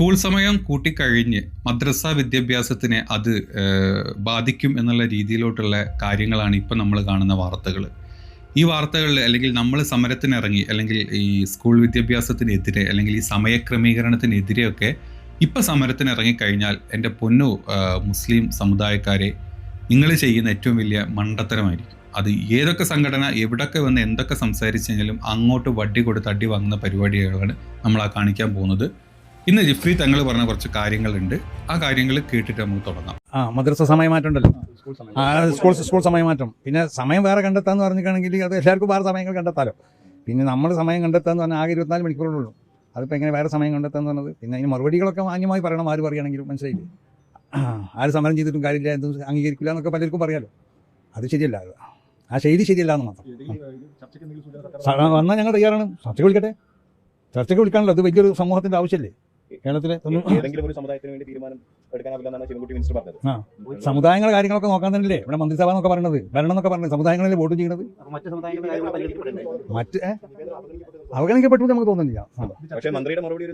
School സമയം കൂട്ടിക്കഴിഞ്ഞ് മദ്രസ വിദ്യാഭ്യാസത്തിനെ അത് ബാധിക്കും എന്നുള്ള രീതിയിലോട്ടുള്ള കാര്യങ്ങളാണ് ഇപ്പം നമ്മൾ കാണുന്ന വാർത്തകൾ ഈ വാർത്തകളിൽ അല്ലെങ്കിൽ നമ്മൾ സമരത്തിനിറങ്ങി അല്ലെങ്കിൽ ഈ സ്കൂൾ വിദ്യാഭ്യാസത്തിനെതിരെ അല്ലെങ്കിൽ ഈ സമയക്രമീകരണത്തിനെതിരെയൊക്കെ ഇപ്പം സമരത്തിനിറങ്ങിക്കഴിഞ്ഞാൽ എന്റെ പൊന്നു മുസ്ലിം സമുദായക്കാരെ നിങ്ങൾ ചെയ്യുന്ന ഏറ്റവും വലിയ മണ്ടത്തരമായിരിക്കും. അത് ഏതൊക്കെ സംഘടന എവിടൊക്കെ വന്ന് എന്തൊക്കെ സംസാരിച്ചു കഴിഞ്ഞാലും അങ്ങോട്ട് വട്ടി കൊടുത്ത് അടി വാങ്ങുന്ന പരിപാടികളാണ് നമ്മൾ ആ കാണിക്കാൻ പോകുന്നത്. ഇന്ന് ജിഫ്രി തങ്ങൾ പറഞ്ഞ കുറച്ച് കാര്യങ്ങളുണ്ട്. ആ കാര്യങ്ങൾ കേട്ടിട്ട് നമുക്ക് തുടങ്ങാം. ആ മദ്രസ സമയമാറ്റം ഉണ്ടല്ലോ ആ സ്കൂൾ സ്കൂൾ സമയമാറ്റം പിന്നെ സമയം വേറെ കണ്ടെത്താന്ന് പറഞ്ഞിട്ടാണെങ്കിൽ അത് എല്ലാവർക്കും വേറെ സമയങ്ങൾ കണ്ടെത്താലോ. പിന്നെ നമ്മൾ സമയം കണ്ടെത്താന്ന് പറഞ്ഞാൽ ആകെ ഇരുപത്തിനാല് മണിക്കൂറുള്ളൂ. അതിപ്പോൾ എങ്ങനെ വേറെ സമയം കണ്ടെത്താന്ന് പറഞ്ഞത്? പിന്നെ അതിന് മറുപടികളൊക്കെ മാന്യമായി പറയണം ആര് പറയുകയാണെങ്കിലും മനസ്സിലായില്ലേ? ആരും സമരം ചെയ്തിട്ടും കാര്യമില്ല എന്തും അംഗീകരിക്കില്ല എന്നൊക്കെ പലർക്കും പറയാലോ. അത് ശരിയല്ല. അത് ആ ശൈലി ശരിയല്ല എന്ന് മാത്രം. വന്നാൽ ഞങ്ങൾ തയ്യാറാണ്. ചർച്ചയ്ക്ക് വിളിക്കട്ടെ? ചർച്ചയ്ക്ക് വിളിക്കാണല്ലോ അത് വലിയൊരു സമൂഹത്തിന്റെ ആവശ്യമല്ലേ? കേരളത്തിലെ ഏതെങ്കിലും ഒരു സമുദായത്തിന് വേണ്ടി തീരുമാനം എടുക്കാനാവില്ലെന്നാണ് ശിവൻകുട്ടി മിനിസ്റ്റർ പറഞ്ഞത്. ആ. സമുദായങ്ങളുടെ കാര്യങ്ങളൊക്കെ നോക്കാൻ തന്നെയല്ലേ? ഇവിടെ മന്ത്രിസഭ എന്നൊക്കെ പറയുന്നത് ഭരണം എന്നൊക്കെ പറയുന്നത് സമുദായങ്ങളിൽ വോട്ട് ചെയ്യുന്നത് മറ്റ്? അവഗണിക്കപ്പെട്ടു നമുക്ക് തോന്നുന്നില്ല.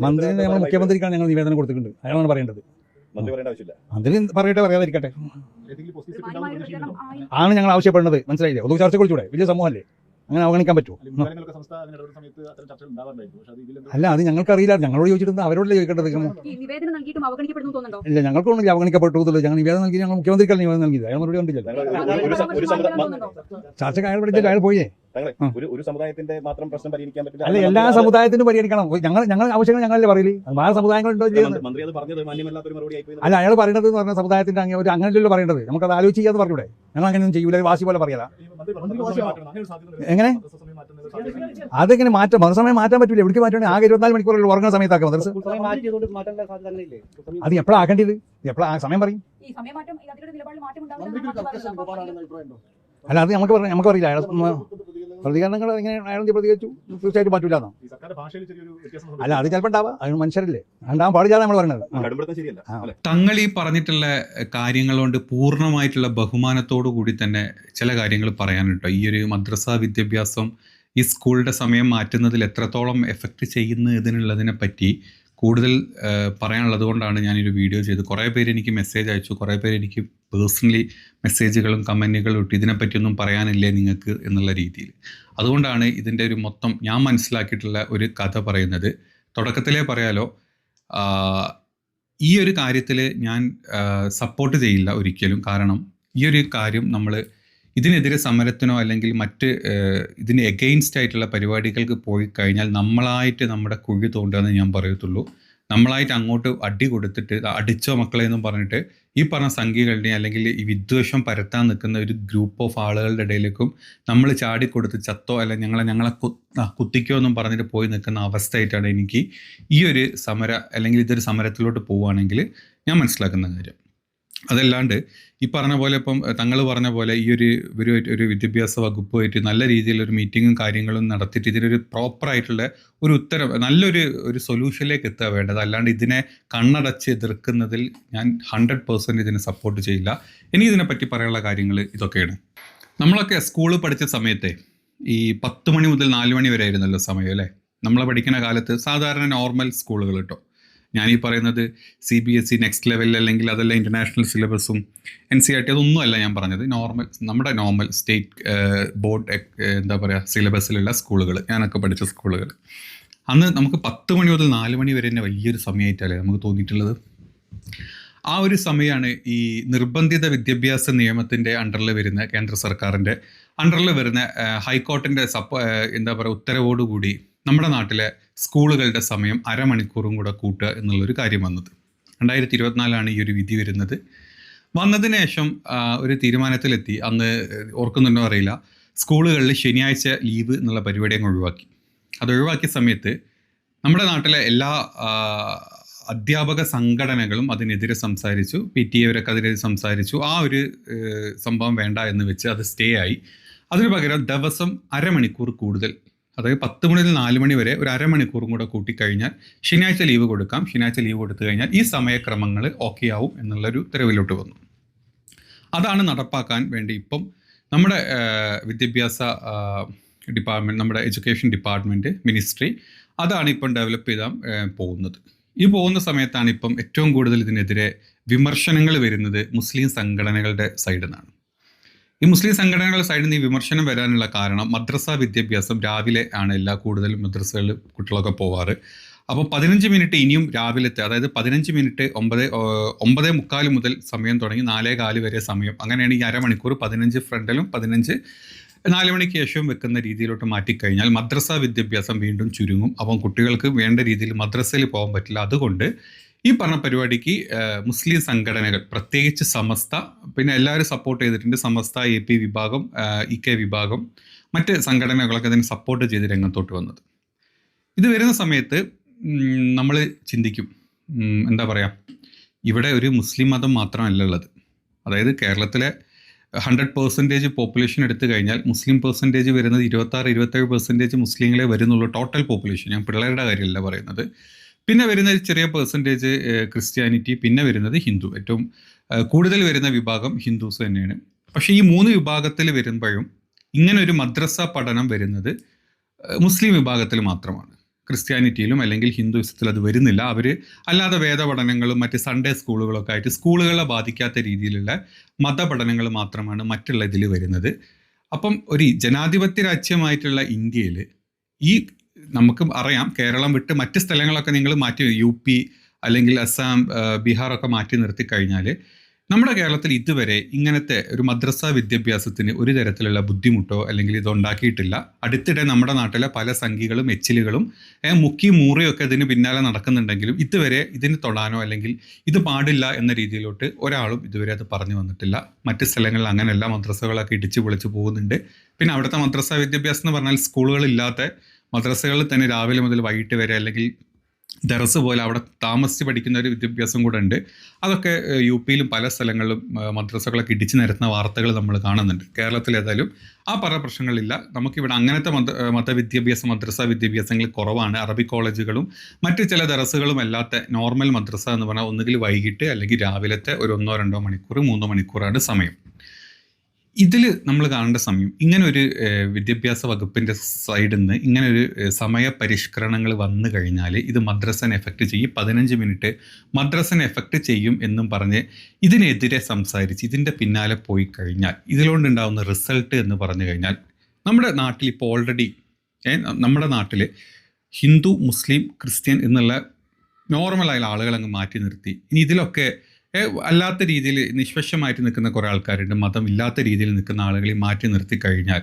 മന്ത്രി നമ്മൾ മുഖ്യമന്ത്രിക്കാണ് ഞങ്ങൾ നിവേദനം കൊടുത്തിട്ടുണ്ട്. അയാളാണ് പറയേണ്ടത്. മന്ത്രി പറയട്ടെ പറയാതിരിക്കട്ടെ. ആണ് ഞങ്ങൾ ആവശ്യപ്പെടുന്നത്. മനസ്സിലായില്ലേ? ഒതു ചർച്ച കുറിച്ചൂടെ? വലിയ സമൂഹമല്ലേ അങ്ങനെ അവഗണിക്കാൻ പറ്റുമോ? അല്ല അത് ഞങ്ങൾക്ക് അറിയില്ല ഞങ്ങളോട് ചോദിച്ചിട്ടുണ്ട്. അവരോടല്ലേ ചോദിക്കേണ്ടത് ഇല്ല ഞങ്ങൾക്കൊന്നും അവഗണിക്കപ്പെട്ടു ഞങ്ങൾ നിവേദനം നൽകി ഞങ്ങൾ മുഖ്യമന്ത്രിക്കല്ല നിവേദനം നൽകിയില്ല അയാൾ മറുപടി കണ്ടില്ല? ചർച്ചയ്ക്ക് അയാൾ വിളിച്ചിട്ട് അയാൾ പോയേ ഞങ്ങളെ ഒരു ഒരു സമുദായത്തിന്റെ മാത്രം പ്രശ്നം പരിഹരിക്കാൻ പറ്റില്ല. അല്ല എല്ലാ സമുദായത്തിനും പരിഹരിക്കണം. ഞങ്ങൾ ഞങ്ങൾ ആവശ്യങ്ങൾ ഞങ്ങളല്ലേ പറയില്ലേ വേറെ സമുദായങ്ങളുണ്ടോ ചെയ്യുന്നത് മന്ത്രി- അത് പറഞ്ഞത് മാന്യമല്ലാത്തൊരു മറുപടി ആയിപ്പോയി അല്ല അയാൾ പറയുന്നത് എന്ന് പറഞ്ഞ സമുദായത്തിന്റെ അങ്ങനെ ഒരു അങ്ങനെയല്ലോ പറയേണ്ടത്. നമുക്കത് ആലോചിച്ച് ചെയ്യാതെ പറഞ്ഞൂടെ. ഞങ്ങൾ അങ്ങനെയൊന്നും ചെയ്യൂല വാശി പോലെ പറയാല എങ്ങനെ? അതെങ്ങനെ മാറ്റം? മതസമയം മാറ്റാൻ പറ്റില്ല എവിടേക്ക് മാറ്റണേ ആകെ ഇരുപത്തിനാല് മണിക്കൂറിൽ ഉറങ്ങുന്ന സമയത്താക്കാം മദ്രസ. അത് എപ്പോഴാണ് ആക്കേണ്ടത്? എപ്പോഴാ? സമയം പറയും. അല്ല അത് നമുക്ക് പറയാം നമുക്ക് അറിയില്ല. അയാൾ പ്രതികരണങ്ങൾ എങ്ങനെ അയാൾ പ്രതികരിച്ചു? തീർച്ചയായിട്ടും പറ്റൂല അല്ല അത് ചിലപ്പോൾ ഉണ്ടാവാ. അത് മനുഷ്യരല്ലേ? ഉണ്ടാവാൻ പാടില്ലാതെ നമ്മൾ പറയുന്നത് തങ്ങൾ ഈ പറഞ്ഞിട്ടുള്ള കാര്യങ്ങൾ കൊണ്ട് പൂർണമായിട്ടുള്ള ബഹുമാനത്തോടു കൂടി തന്നെ ചില കാര്യങ്ങൾ പറയാനുണ്ടോ. ഈ ഒരു മദ്രസ വിദ്യാഭ്യാസം ഈ സ്കൂളിന്റെ സമയം മാറ്റുന്നതിൽ എത്രത്തോളം എഫക്റ്റ് ചെയ്യുന്നു ഇതിനുള്ളതിനെ പറ്റി കൂടുതൽ പറയാനുള്ളത് കൊണ്ടാണ് ഞാനൊരു വീഡിയോ ചെയ്ത് കുറേ പേര് എനിക്ക് മെസ്സേജ് അയച്ചു. കുറേ പേര് എനിക്ക് പേഴ്സണലി മെസ്സേജുകളും കമന്റുകളും ഇട്ട് ഇതിനെപ്പറ്റിയൊന്നും പറയാനില്ലേ നിങ്ങൾക്ക് എന്നുള്ള രീതിയിൽ. അതുകൊണ്ടാണ് ഇതിന്റെ ഒരു മൊത്തം ഞാൻ മനസ്സിലാക്കിയിട്ടുള്ള ഒരു കഥ പറയുന്നത്. തുടക്കത്തിലേ പറയാലോ ഈ ഒരു കാര്യത്തിൽ ഞാൻ സപ്പോർട്ട് ചെയ്യില്ല ഒരിക്കലും. കാരണം ഈ ഒരു കാര്യം നമ്മൾ ഇതിനെതിരെ സമരത്തിനോ അല്ലെങ്കിൽ മറ്റ് ഇതിന് എഗെയിൻസ്റ്റ് ആയിട്ടുള്ള പരിപാടികൾക്ക് പോയി കഴിഞ്ഞാൽ നമ്മളായിട്ട് നമ്മുടെ കുഴി തോണ്ടുകയെന്ന് ഞാൻ പറയത്തുള്ളൂ. നമ്മളായിട്ട് അങ്ങോട്ട് അടി കൊടുത്തിട്ട് അടിച്ചോ മക്കളെ എന്നും പറഞ്ഞിട്ട് ഈ പറഞ്ഞ സംഖ്യകളുടെ അല്ലെങ്കിൽ ഈ വിദ്വേഷം പരത്താൻ നിൽക്കുന്ന ഒരു ഗ്രൂപ്പ് ഓഫ് ആളുകളുടെ ഇടയിലേക്കും നമ്മൾ ചാടിക്കൊടുത്ത് ചത്തോ അല്ല ഞങ്ങളെ ഞങ്ങളെ കുത്തിക്കോ എന്നും പറഞ്ഞിട്ട് പോയി നിൽക്കുന്ന അവസ്ഥയായിട്ടാണ് എനിക്ക് ഈ ഒരു സമര അല്ലെങ്കിൽ ഇതൊരു സമരത്തിലോട്ട് പോവുകയാണെങ്കിൽ ഞാൻ മനസ്സിലാക്കുന്ന കാര്യം. അതല്ലാണ്ട് ഈ പറഞ്ഞ പോലെ ഇപ്പം തങ്ങൾ പറഞ്ഞ പോലെ ഈ ഒരു ഒരു ഒരു വിദ്യാഭ്യാസ വകുപ്പുമായിട്ട് നല്ല രീതിയിൽ ഒരു മീറ്റിങ്ങും കാര്യങ്ങളും നടത്തിയിട്ട് ഇതിനൊരു പ്രോപ്പറായിട്ടുള്ള ഒരു ഉത്തരം നല്ലൊരു ഒരു സൊല്യൂഷനിലേക്ക് എത്തുക വേണ്ടത്. അല്ലാണ്ട് ഇതിനെ കണ്ണടച്ച് എതിർക്കുന്നതിൽ ഞാൻ ഹൺഡ്രഡ് പേഴ്സന്റ് ഇതിനെ സപ്പോർട്ട് ചെയ്യില്ല. എനിക്ക് ഇതിനെപ്പറ്റി പറയാനുള്ള കാര്യങ്ങൾ ഇതൊക്കെയാണ്. നമ്മളൊക്കെ സ്കൂളിൽ പഠിച്ച സമയത്തെ ഈ പത്ത് മണി മുതൽ നാല് മണി വരെ ആയിരുന്നല്ലോ സമയം അല്ലേ? നമ്മൾ പഠിക്കുന്ന കാലത്ത് സാധാരണ നോർമൽ സ്കൂളുകൾ കേട്ടോ. ഞാൻ ഈ പറയുന്നത് C B S E next level അല്ലെങ്കിൽ അതല്ല ഇന്റർനാഷണൽ സിലബസും എൻ സി ആർ ടി അതൊന്നും അല്ല ഞാൻ പറഞ്ഞത്. നോർമൽ നമ്മുടെ നോർമൽ സ്റ്റേറ്റ് ബോർഡ് എന്താ പറയുക സിലബസിലുള്ള സ്കൂളുകൾ ഞാനൊക്കെ പഠിച്ച സ്കൂളുകൾ അന്ന് നമുക്ക് പത്ത് മണി മുതൽ നാല് മണി വരെ തന്നെ വലിയൊരു സമയമായിട്ടല്ലേ നമുക്ക് തോന്നിയിട്ടുള്ളത്? ആ ഒരു സമയമാണ് ഈ നിർബന്ധിത വിദ്യാഭ്യാസ നിയമത്തിന്റെ അണ്ടറിൽ വരുന്ന കേന്ദ്ര സർക്കാരിന്റെ അണ്ടറിൽ വരുന്ന ഹൈക്കോർട്ടിന്റെ സപ്പ എന്താ പറയുക ഉത്തരവോടുകൂടി നമ്മുടെ നാട്ടിലെ സ്കൂളുകളുടെ സമയം അരമണിക്കൂറും കൂടെ കൂട്ടുക എന്നുള്ളൊരു കാര്യം വന്നത്. രണ്ടായിരത്തി ഇരുപത്തിനാലാണ് ഈ ഒരു വിധി വരുന്നത്. വന്നതിന് ശേഷം ഒരു തീരുമാനത്തിലെത്തി. അന്ന് ഓർക്കുന്നുണ്ടോ അറിയില്ല. സ്കൂളുകളിൽ ശനിയാഴ്ച ലീവ് എന്നുള്ള പരിപാടി അങ്ങ് ഒഴിവാക്കി. അത് ഒഴിവാക്കിയ സമയത്ത് നമ്മുടെ നാട്ടിലെ എല്ലാ അധ്യാപക സംഘടനകളും അതിനെതിരെ സംസാരിച്ചു. പി ടി എവരൊക്കെ അതിനെതിരെ സംസാരിച്ചു. ആ ഒരു സംഭവം വേണ്ട എന്ന് വെച്ച് അത് സ്റ്റേ ആയി. അതിനു പകരം ദിവസം അരമണിക്കൂർ കൂടുതൽ അതായത് പത്ത് മണി മുതൽ നാല് മണി വരെ ഒരു അരമണിക്കൂറും കൂടെ കൂട്ടിക്കഴിഞ്ഞാൽ ശനിയാഴ്ച ലീവ് കൊടുക്കാം. ശനിയാഴ്ച ലീവ് കൊടുത്തു കഴിഞ്ഞാൽ ഈ സമയക്രമങ്ങൾ ഓക്കെ ആവും എന്നുള്ളൊരു തെരുവിലോട്ട് വന്നു. അതാണ് നടപ്പാക്കാൻ വേണ്ടി ഇപ്പം നമ്മുടെ വിദ്യാഭ്യാസ ഡിപ്പാർട്ട്മെന്റ് നമ്മുടെ എഡ്യൂക്കേഷൻ ഡിപ്പാർട്ട്മെന്റ് മിനിസ്ട്രി അതാണ് ഇപ്പം ഡെവലപ്പ് ചെയ്താൽ പോകുന്നത്. ഈ പോകുന്ന സമയത്താണ് ഇപ്പം ഏറ്റവും കൂടുതൽ ഇതിനെതിരെ വിമർശനങ്ങൾ വരുന്നത് മുസ്ലിം സംഘടനകളുടെ സൈഡിൽ നിന്നാണ് ഈ മുസ്ലിം സംഘടനകളുടെ സൈഡിൽ നിന്ന് ഈ വിമർശനം വരാനുള്ള കാരണം മദ്രസ വിദ്യാഭ്യാസം രാവിലെ ആണ് എല്ലാ കൂടുതലും മദ്രസകളിൽ കുട്ടികളൊക്കെ പോവാറ്. അപ്പോൾ പതിനഞ്ച് മിനിറ്റ് ഇനിയും രാവിലത്തെ അതായത് പതിനഞ്ച് മിനിറ്റ് ഒമ്പത് ഒമ്പതേ മുക്കാൽ മുതൽ സമയം തുടങ്ങി നാലേ കാൽ വരെ സമയം. അങ്ങനെയാണ് ഈ അരമണിക്കൂർ പതിനഞ്ച് ഫ്രണ്ടിലും പതിനഞ്ച് നാല് മണിക്ക് ശേഷവും വെക്കുന്ന രീതിയിലോട്ട് മാറ്റിക്കഴിഞ്ഞാൽ മദ്രസ വിദ്യാഭ്യാസം വീണ്ടും ചുരുങ്ങും. അപ്പം കുട്ടികൾക്ക് വേണ്ട രീതിയിൽ മദ്രസയിൽ പോകാൻ പറ്റില്ല. അതുകൊണ്ട് ഈ പറഞ്ഞ പരിപാടിക്ക് മുസ്ലിം സംഘടനകൾ പ്രത്യേകിച്ച് സമസ്ത പിന്നെ എല്ലാവരും സപ്പോർട്ട് ചെയ്തിട്ടുണ്ട്. സമസ്ത എ പി വിഭാഗം ഇ കെ വിഭാഗം മറ്റ് സംഘടനകളൊക്കെ അതിന് സപ്പോർട്ട് ചെയ്ത് രംഗത്തോട്ട് വന്നത്. ഇത് വരുന്ന സമയത്ത് നമ്മൾ ചിന്തിക്കും. എന്താ പറയുക ഇവിടെ ഒരു മുസ്ലിം മതം മാത്രമല്ല ഉള്ളത്. അതായത് കേരളത്തിലെ ഹൺഡ്രഡ് പെർസെന്റേജ് പോപ്പുലേഷൻ എടുത്തു കഴിഞ്ഞാൽ മുസ്ലിം പെർസെന്റേജ് വരുന്നത് ഇരുപത്താറ് ഇരുപത്തേഴ് പെർസെന്റേജ് മുസ്ലിങ്ങളെ വരുന്നുള്ളൂ ടോട്ടൽ പോപ്പുലേഷൻ ഞാൻ പിള്ളേരുടെ കാര്യമല്ല പറയുന്നത്. പിന്നെ വരുന്ന ഒരു ചെറിയ പെർസെന്റേജ് ക്രിസ്ത്യാനിറ്റി പിന്നെ വരുന്നത് ഹിന്ദു. ഏറ്റവും കൂടുതൽ വരുന്ന വിഭാഗം ഹിന്ദുസ് തന്നെയാണ്. പക്ഷേ ഈ മൂന്ന് വിഭാഗത്തിൽ വരുമ്പോഴും ഇങ്ങനെ ഒരു മദ്രസ പഠനം വരുന്നത് മുസ്ലിം വിഭാഗത്തിൽ മാത്രമാണ്. ക്രിസ്ത്യാനിറ്റിയിലും അല്ലെങ്കിൽ ഹിന്ദുയിസത്തിൽ അത് വരുന്നില്ല. അവർ അല്ലാതെ വേദപഠനങ്ങളും മറ്റ് സൺഡേ സ്കൂളുകളൊക്കെ ആയിട്ട് സ്കൂളുകളെ ബാധിക്കാത്ത രീതിയിലുള്ള മതപഠനങ്ങൾ മാത്രമാണ് മറ്റുള്ള ഇതിൽ വരുന്നത്. അപ്പം ഒരു ജനാധിപത്യ രാജ്യമായിട്ടുള്ള ഇന്ത്യയിൽ ഈ നമുക്ക് അറിയാം. കേരളം വിട്ട് മറ്റ് സ്ഥലങ്ങളൊക്കെ നിങ്ങൾ മാറ്റി യു പി അല്ലെങ്കിൽ അസാം ആ, ബീഹാറൊക്കെ മാറ്റി നിർത്തി കഴിഞ്ഞാൽ നമ്മുടെ കേരളത്തിൽ ഇതുവരെ ഇങ്ങനത്തെ ഒരു മദ്രസ വിദ്യാഭ്യാസത്തിന് ഒരു തരത്തിലുള്ള ബുദ്ധിമുട്ടോ അല്ലെങ്കിൽ ഇത് ഉണ്ടാക്കിയിട്ടില്ല. അടുത്തിടെ നമ്മുടെ നാട്ടിലെ പല സംഖികളും എച്ചിലുകളും മുക്കി മൂറിയൊക്കെ ഇതിന് പിന്നാലെ നടക്കുന്നുണ്ടെങ്കിലും ഇതുവരെ ഇതിന് തൊടാനോ അല്ലെങ്കിൽ ഇത് പാടില്ല എന്ന രീതിയിലോട്ട് ഒരാളും ഇതുവരെ അത് പറഞ്ഞു വന്നിട്ടില്ല. മറ്റ് സ്ഥലങ്ങളിൽ അങ്ങനെയല്ല മദ്രസകളൊക്കെ ഇടിച്ചു പൊളിച്ചു പോകുന്നുണ്ട്. പിന്നെ അവിടുത്തെ മദ്രസ വിദ്യാഭ്യാസം എന്ന് പറഞ്ഞാൽ സ്കൂളുകളില്ലാത്ത മദ്രസകളിൽ തന്നെ രാവിലെ മുതൽ വൈകിട്ട് വരെ അല്ലെങ്കിൽ ദറസ് പോലെ അവിടെ താമസിച്ച് പഠിക്കുന്ന ഒരു വിദ്യാഭ്യാസം കൂടെ ഉണ്ട്. അതൊക്കെ യു പിയിലും പല സ്ഥലങ്ങളിലും മദ്രസകളൊക്കെ ഇടിച്ചു നിരത്തുന്ന വാർത്തകൾ നമ്മൾ കാണുന്നുണ്ട്. കേരളത്തിൽ ഏതായാലും ആ പല പ്രശ്നങ്ങളില്ല. നമുക്കിവിടെ അങ്ങനത്തെ മത മതവിദ്യാഭ്യാസം മദ്രസ വിദ്യാഭ്യാസങ്ങൾ കുറവാണ്. അറബി കോളേജുകളും മറ്റ് ചില ദറസുകളും അല്ലാത്ത നോർമൽ മദ്രസ എന്ന് പറഞ്ഞാൽ ഒന്നുകിൽ വൈകിട്ട് അല്ലെങ്കിൽ രാവിലത്തെ ഒരു ഒന്നോ രണ്ടോ മണിക്കൂർ മൂന്നോ മണിക്കൂറാണ് സമയം. ഇതിൽ നമ്മൾ കാണേണ്ട സമയം ഇങ്ങനെ ഒരു വിദ്യാഭ്യാസ വകുപ്പിന്റെ സൈഡിൽ നിന്ന് ഇങ്ങനെ ഒരു സമയ പരിഷ്കരണങ്ങൾ വന്നു കഴിഞ്ഞാൽ ഇത് മദ്രസനെ എഫക്റ്റ് ചെയ്യും. പതിനഞ്ച് മിനിറ്റ് മദ്രസനെ എഫക്റ്റ് ചെയ്യും എന്നും പറഞ്ഞ് ഇതിനെതിരെ സംസാരിച്ച് ഇതിന്റെ പിന്നാലെ പോയി കഴിഞ്ഞാൽ ഇതിലോണ്ടുണ്ടാവുന്ന റിസൾട്ട് എന്ന് പറഞ്ഞു കഴിഞ്ഞാൽ നമ്മുടെ നാട്ടിൽ ഇപ്പോൾ ഓൾറെഡി നമ്മുടെ നാട്ടിൽ ഹിന്ദു മുസ്ലിം ക്രിസ്ത്യൻ എന്നുള്ള നോർമലായ ആളുകളങ്ങ് മാറ്റി നിർത്തി. ഇനി ഇതിലൊക്കെ അല്ലാത്ത രീതിയിൽ നിഷ്പക്ഷമായിട്ട് നിൽക്കുന്ന കുറേ ആൾക്കാരുണ്ട്. മതം ഇല്ലാത്ത രീതിയിൽ നിൽക്കുന്ന ആളുകളെ മാറ്റി നിർത്തി കഴിഞ്ഞാൽ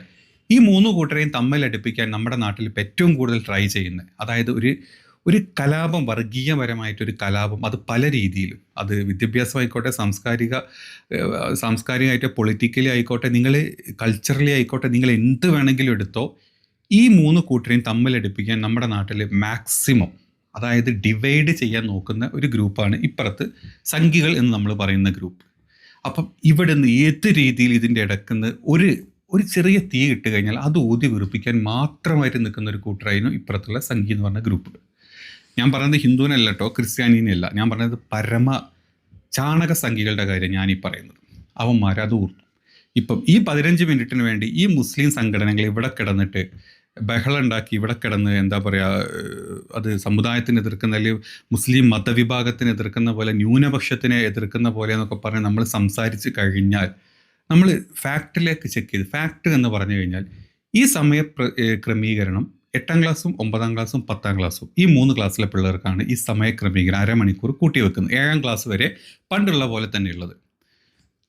ഈ മൂന്ന് കൂട്ടരെയും തമ്മിലടുപ്പിക്കാൻ നമ്മുടെ നാട്ടിൽ ഏറ്റവും കൂടുതൽ ട്രൈ ചെയ്യുന്നത്. അതായത് ഒരു ഒരു കലാപം വർഗീയപരമായിട്ടൊരു കലാപം അത് പല രീതിയിലും. അത് വിദ്യാഭ്യാസമായിക്കോട്ടെ സാംസ്കാരിക സാംസ്കാരികമായിട്ട് പൊളിറ്റിക്കലി ആയിക്കോട്ടെ നിങ്ങൾ കൾച്ചറലി ആയിക്കോട്ടെ നിങ്ങൾ എന്ത് വേണമെങ്കിലും എടുത്തോ ഈ മൂന്ന് കൂട്ടരെയും തമ്മിലടുപ്പിക്കാൻ നമ്മുടെ നാട്ടിൽ മാക്സിമം അതായത് ഡിവൈഡ് ചെയ്യാൻ നോക്കുന്ന ഒരു ഗ്രൂപ്പാണ് ഇപ്പുറത്ത് സംഘികൾ എന്ന് നമ്മൾ പറയുന്ന ഗ്രൂപ്പ് അപ്പം ഇവിടെ നിന്ന് ഏത് രീതിയിൽ ഇതിന്റെ ഇടക്കുന്ന് ഒരു ഒരു ചെറിയ തീ ഇട്ട് കഴിഞ്ഞാൽ അത് ഊതി വീർപ്പിക്കാൻ മാത്രമായിട്ട് നിൽക്കുന്ന ഒരു കൂട്ടരായിരുന്നു ഇപ്പുറത്തുള്ള സംഖ്യ എന്ന് പറഞ്ഞ ഗ്രൂപ്പ് ഞാൻ പറയുന്നത് ഹിന്ദുവിനല്ല കേട്ടോ ക്രിസ്ത്യാനിനെയല്ല ഞാൻ പറയുന്നത് പരമ ചാണക സംഖ്യകളുടെ കാര്യം ഞാൻ ഈ പറയുന്നത്. അവന്മാർ അത് ഓർത്തു ഇപ്പം ഈ പതിനഞ്ച് മിനിറ്റിന് വേണ്ടി ഈ മുസ്ലിം സംഘടനകൾ ഇവിടെ കിടന്നിട്ട് ബഹളം ഉണ്ടാക്കി ഇവിടെ കിടന്ന് എന്താ പറയുക അത് സമുദായത്തിന് എതിർക്കുന്ന അല്ലെങ്കിൽ മുസ്ലിം മതവിഭാഗത്തിന് എതിർക്കുന്ന പോലെ ന്യൂനപക്ഷത്തിനെ എതിർക്കുന്ന പോലെ എന്നൊക്കെ പറഞ്ഞ് നമ്മൾ സംസാരിച്ച് കഴിഞ്ഞാൽ നമ്മൾ ഫാക്റ്റിലേക്ക് ചെക്ക് ചെയ്ത് ഫാക്ട് എന്ന് പറഞ്ഞു കഴിഞ്ഞാൽ ഈ സമയ ക്രമീകരണം എട്ടാം ക്ലാസ്സും ഒമ്പതാം ക്ലാസ്സും പത്താം ക്ലാസ്സും ഈ മൂന്ന് ക്ലാസ്സിലെ പിള്ളേർക്കാണ് ഈ സമയ ക്രമീകരണം അരമണിക്കൂർ കൂട്ടി വെക്കുന്നത്. ഏഴാം ക്ലാസ് വരെ പണ്ടുള്ള പോലെ തന്നെയുള്ളത്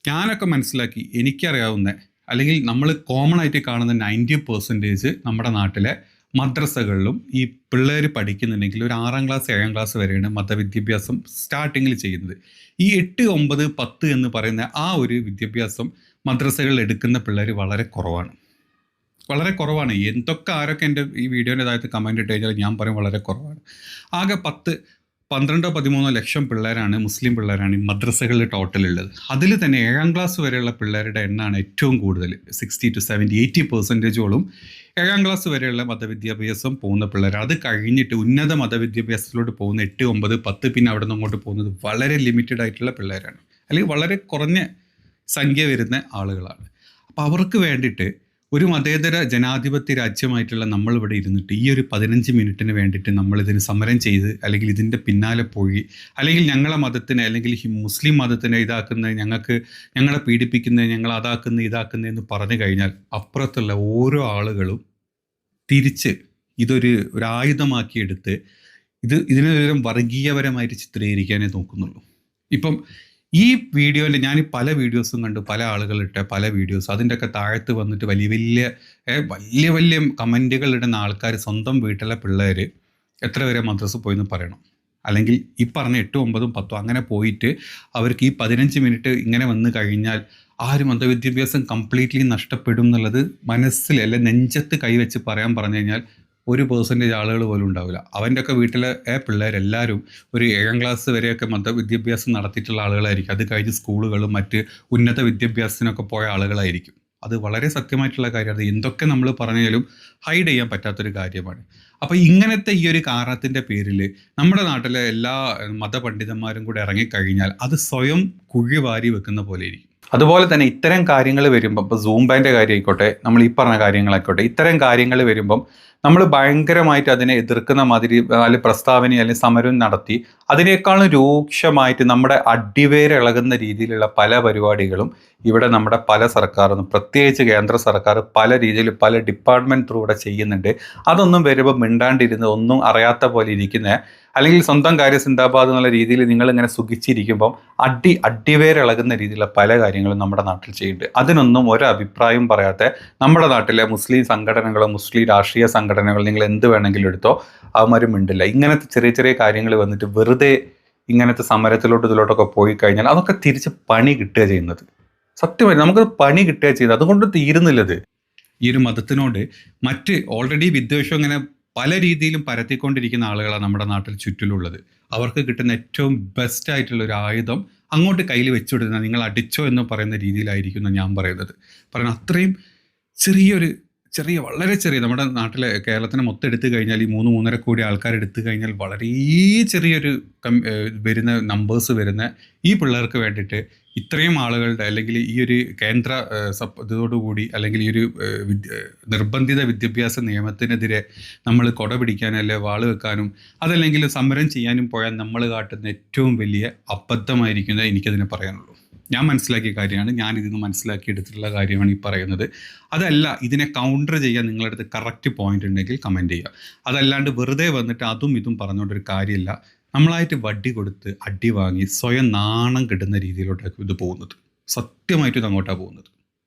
ഞാനൊക്കെ മനസ്സിലാക്കി എനിക്കറിയാവുന്ന അല്ലെങ്കിൽ നമ്മൾ കോമൺ ആയിട്ട് കാണുന്ന നയന്റി പെർസെന്റേജ് നമ്മുടെ നാട്ടിലെ മദ്രസകളിലും ഈ പിള്ളേർ പഠിക്കുന്നുണ്ടെങ്കിൽ ഒരു ആറാം ക്ലാസ് ഏഴാം ക്ലാസ് വരെയാണ് മതവിദ്യാഭ്യാസം സ്റ്റാർട്ടിങ്ങിൽ ചെയ്യുന്നത്. ഈ എട്ട് ഒമ്പത് പത്ത് എന്ന് പറയുന്ന ആ ഒരു വിദ്യാഭ്യാസം മദ്രസകളിൽ എടുക്കുന്ന പിള്ളേർ വളരെ കുറവാണ്. വളരെ കുറവാണ്. എന്തൊക്കെ ആരൊക്കെ എന്റെ ഈ വീഡിയോന്റെ കമന്റ് ഇട്ട് കഴിഞ്ഞാൽ ഞാൻ പറയും വളരെ കുറവാണ്. ആകെ പത്ത് പന്ത്രണ്ടോ പതിമൂന്നോ ലക്ഷം പിള്ളേരാണ് മുസ്ലിം പിള്ളേരാണ് ഈ മദ്രസകളിൽ ടോട്ടൽ ഉള്ളത് അതിൽ തന്നെ ഏഴാം ക്ലാസ് വരെയുള്ള പിള്ളേരുടെ എണ്ണമാണ് ഏറ്റവും കൂടുതൽ സിക്സ്റ്റി ടു സെവന്റി എയ്റ്റി പെർസെന്റേജോളം ഏഴാം ക്ലാസ് വരെയുള്ള മതവിദ്യാഭ്യാസം പോകുന്ന പിള്ളേർ അത് കഴിഞ്ഞിട്ട് ഉന്നത മതവിദ്യാഭ്യാസത്തിലോട്ട് പോകുന്ന എട്ട് ഒമ്പത് പത്ത് പിന്നെ അവിടെ നിന്ന് അങ്ങോട്ട് പോകുന്നത് വളരെ ലിമിറ്റഡ് ആയിട്ടുള്ള പിള്ളേരാണ്. അല്ലെങ്കിൽ വളരെ കുറഞ്ഞ സംഖ്യ വരുന്ന ആളുകളാണ്. അപ്പോൾ അവർക്ക് വേണ്ടിയിട്ട് ഒരു മതേതര ജനാധിപത്യ രാജ്യമായിട്ടുള്ള നമ്മളിവിടെ ഇരുന്നിട്ട് ഈ ഒരു പതിനഞ്ച് മിനിറ്റിന് വേണ്ടിയിട്ട് നമ്മളിതിന് സമരം ചെയ്ത് അല്ലെങ്കിൽ ഇതിന്റെ പിന്നാലെ പോയി അല്ലെങ്കിൽ ഞങ്ങളെ മതത്തിനെ അല്ലെങ്കിൽ മുസ്ലിം മതത്തിനെ ഇതാക്കുന്ന ഞങ്ങൾക്ക് ഞങ്ങളെ പീഡിപ്പിക്കുന്ന ഞങ്ങൾ അതാക്കുന്ന ഇതാക്കുന്ന എന്ന് പറഞ്ഞു കഴിഞ്ഞാൽ അപ്പുറത്തുള്ള ഓരോ ആളുകളും തിരിച്ച് ഇതൊരു ഒരു ആയുധമാക്കിയെടുത്ത് ഇത് ഇതിനൊരു വർഗീയപരമായിട്ട് ചിത്രീകരിക്കാനേ നോക്കുന്നുള്ളൂ. ഇപ്പം ഈ വീഡിയോയിൽ ഞാൻ പല വീഡിയോസും കണ്ടു പല ആളുകളിട്ട പല വീഡിയോസ്. അതിന്റെയൊക്കെ താഴത്ത് വന്നിട്ട് വലിയ വലിയ വലിയ വലിയ കമന്റുകൾ ഇടുന്ന ആൾക്കാർ സ്വന്തം വീട്ടിലെ പിള്ളേർ എത്ര വരെ മദ്രസ പോയെന്ന് പറയണം. അല്ലെങ്കിൽ ഈ പറഞ്ഞ എട്ടും ഒമ്പതും പത്തും അങ്ങനെ പോയിട്ട് അവർക്ക് ഈ പതിനഞ്ച് മിനിറ്റ് ഇങ്ങനെ വന്നു കഴിഞ്ഞാൽ ആ ഒരു മതവിദ്യാഭ്യാസം കംപ്ലീറ്റ്ലി നഷ്ടപ്പെടും എന്നുള്ളത് മനസ്സിൽ അല്ലെ നെഞ്ചത്ത് കൈവച്ച് പറയാൻ പറഞ്ഞു കഴിഞ്ഞാൽ ഒരു പേഴ്സന്റേജ് ആളുകൾ പോലും ഉണ്ടാവില്ല. അവന്റെ ഒക്കെ വീട്ടിലെ പിള്ളേരെല്ലാവരും ഒരു ഏഴാം ക്ലാസ് വരെയൊക്കെ മത വിദ്യാഭ്യാസം നടത്തിയിട്ടുള്ള ആളുകളായിരിക്കും. അത് കഴിഞ്ഞ് സ്കൂളുകളും മറ്റ് ഉന്നത വിദ്യാഭ്യാസത്തിനൊക്കെ പോയ ആളുകളായിരിക്കും. അത് വളരെ സത്യമായിട്ടുള്ള കാര്യമാണ്. എന്തൊക്കെ നമ്മൾ പറഞ്ഞാലും ഹൈഡ് ചെയ്യാൻ പറ്റാത്തൊരു കാര്യമാണ്. അപ്പോൾ ഇങ്ങനത്തെ ഈ ഒരു കാരണത്തിന്റെ പേരിൽ നമ്മുടെ നാട്ടിലെ എല്ലാ മതപണ്ഡിതന്മാരും കൂടെ ഇറങ്ങിക്കഴിഞ്ഞാൽ അത് സ്വയം കുഴി വാരി വെക്കുന്ന പോലെ ഇരിക്കും. അതുപോലെ തന്നെ ഇത്തരം കാര്യങ്ങൾ വരുമ്പോൾ ഇപ്പോൾ സൂം ബാന്റെ കാര്യം ആയിക്കോട്ടെ നമ്മൾ ഈ പറഞ്ഞ കാര്യങ്ങളായിക്കോട്ടെ ഇത്തരം കാര്യങ്ങൾ വരുമ്പം നമ്മൾ ഭയങ്കരമായിട്ട് അതിനെ എതിർക്കുന്ന മാതിരി അല്ലെങ്കിൽ പ്രസ്താവന അല്ലെങ്കിൽ സമരം നടത്തി അതിനേക്കാളും രൂക്ഷമായിട്ട് നമ്മുടെ അടിവേരിളകുന്ന രീതിയിലുള്ള പല പരിപാടികളും ഇവിടെ നമ്മുടെ പല സർക്കാരും പ്രത്യേകിച്ച് കേന്ദ്ര സർക്കാർ പല രീതിയിൽ പല ഡിപ്പാർട്ട്മെന്റ് ത്രൂ ഇവിടെ ചെയ്യുന്നുണ്ട്. അതൊന്നും വരുമ്പോൾ മിണ്ടാണ്ടിരുന്ന് ഒന്നും അറിയാത്ത പോലെ ഇരിക്കുന്ന അല്ലെങ്കിൽ സ്വന്തം കാര്യം സിന്ദാബാദ് എന്നുള്ള രീതിയിൽ നിങ്ങൾ ഇങ്ങനെ സുഖിച്ചിരിക്കുമ്പം അടി അടിവേരിളകുന്ന രീതിയിലുള്ള പല കാര്യങ്ങളും നമ്മുടെ നാട്ടിൽ ചെയ്യുന്നുണ്ട്. അതിനൊന്നും ഒരു അഭിപ്രായം പറയാത്ത നമ്മുടെ നാട്ടിലെ മുസ്ലിം സംഘടനകളോ മുസ്ലിം രാഷ്ട്രീയ സംഘടനകൾ നിങ്ങൾ എന്ത് വേണമെങ്കിലും എടുത്തോ അവന്മാരും മിണ്ടില്ല. ഇങ്ങനത്തെ ചെറിയ ചെറിയ കാര്യങ്ങൾ വന്നിട്ട് വെറുതെ ഇങ്ങനത്തെ സമരത്തിലോട്ട് ഇതിലോട്ടൊക്കെ പോയി കഴിഞ്ഞാൽ അതൊക്കെ തിരിച്ച് പണി കിട്ടുക ചെയ്യുന്നത്. സത്യമായി നമുക്ക് പണി കിട്ടുക ചെയ്യുന്നത്. അതുകൊണ്ട് തീരുന്നില്ലത്. ഈ ഒരു മതത്തിനോട് മറ്റ് ഓൾറെഡി വിദ്വേഷം ഇങ്ങനെ പല രീതിയിലും പരത്തിക്കൊണ്ടിരിക്കുന്ന ആളുകളാണ് നമ്മുടെ നാട്ടിൽ ചുറ്റിലുള്ളത്. അവർക്ക് കിട്ടുന്ന ഏറ്റവും ബെസ്റ്റ് ആയിട്ടുള്ള ഒരു ആയുധം അങ്ങോട്ട് കയ്യിൽ വെച്ചുവിടുന്ന നിങ്ങൾ അടിച്ചോ എന്ന് പറയുന്ന രീതിയിലായിരിക്കുന്നു ഞാൻ പറയുന്നത്. പറയുന്നത് അത്രയും ചെറിയൊരു ചെറിയ വളരെ ചെറിയ നമ്മുടെ നാട്ടിലെ കേരളത്തിനെ മൊത്തം എടുത്തു കഴിഞ്ഞാൽ ഈ മൂന്ന് മൂന്നര കോടി ആൾക്കാർ എടുത്തു കഴിഞ്ഞാൽ വളരെ ചെറിയൊരു വരുന്ന നമ്പേഴ്സ് വരുന്ന ഈ പിള്ളേർക്ക് വേണ്ടിയിട്ട് ഇത്രയും ആളുകളുടെ അല്ലെങ്കിൽ ഈ ഒരു കേന്ദ്ര സപ് ഇതോടുകൂടി അല്ലെങ്കിൽ ഈ ഒരു നിർബന്ധിത വിദ്യാഭ്യാസ നിയമത്തിനെതിരെ നമ്മൾ കൊട അല്ലെ വാൾ വെക്കാനും അതല്ലെങ്കിൽ സമരം ചെയ്യാനും പോയാൽ നമ്മൾ കാട്ടുന്ന ഏറ്റവും വലിയ അബദ്ധമായിരിക്കുന്നത് എനിക്കതിനെ പറയാനുള്ളൂ. ഞാൻ മനസ്സിലാക്കിയ കാര്യമാണ്. ഞാൻ ഇതിന് മനസ്സിലാക്കി എടുത്തിട്ടുള്ള കാര്യമാണ് ഈ പറയുന്നത്. അതല്ല ഇതിനെ കൗണ്ടർ ചെയ്യാൻ നിങ്ങളുടെ അടുത്ത് കറക്റ്റ് പോയിന്റ് ഉണ്ടെങ്കിൽ കമന്റ് ചെയ്യുക. അതല്ലാണ്ട് വെറുതെ വന്നിട്ട് അതും ഇതും പറഞ്ഞുകൊണ്ടൊരു കാര്യമില്ല. നമ്മളായിട്ട് വട്ടി കൊടുത്ത് അടി വാങ്ങി സ്വയം നാണം കിട്ടുന്ന രീതിയിലോട്ടാണ് ഇത് പോകുന്നത്. സത്യമായിട്ടും അങ്ങോട്ടാണ് പോകുന്നത്.